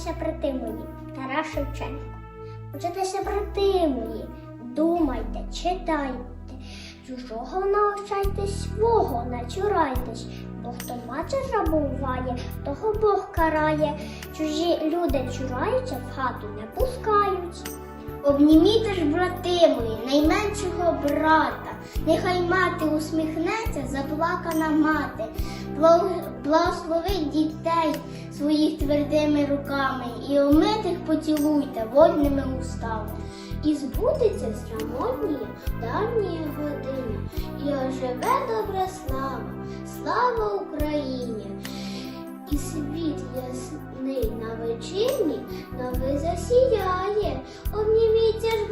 Учитися притимої Тарас Шевченко. Учитися притимої, думайте, читайте. Чужого навчайтесь, свого начурайтесь, бо хто бачить забуває, того Бог карає. Чужі люди чураються, в хату не пускають. Обніміте ж, брати найменшого брата нехай мати усміхнеться, заплакана мати, благословить дітей своїх твердими руками і омитих поцілуйте вольними устами. І збудеться срамотні давні години, і оживе добра слава, слава Україні! І світ ясний на вечірні новий засіяє. Обніміться ж,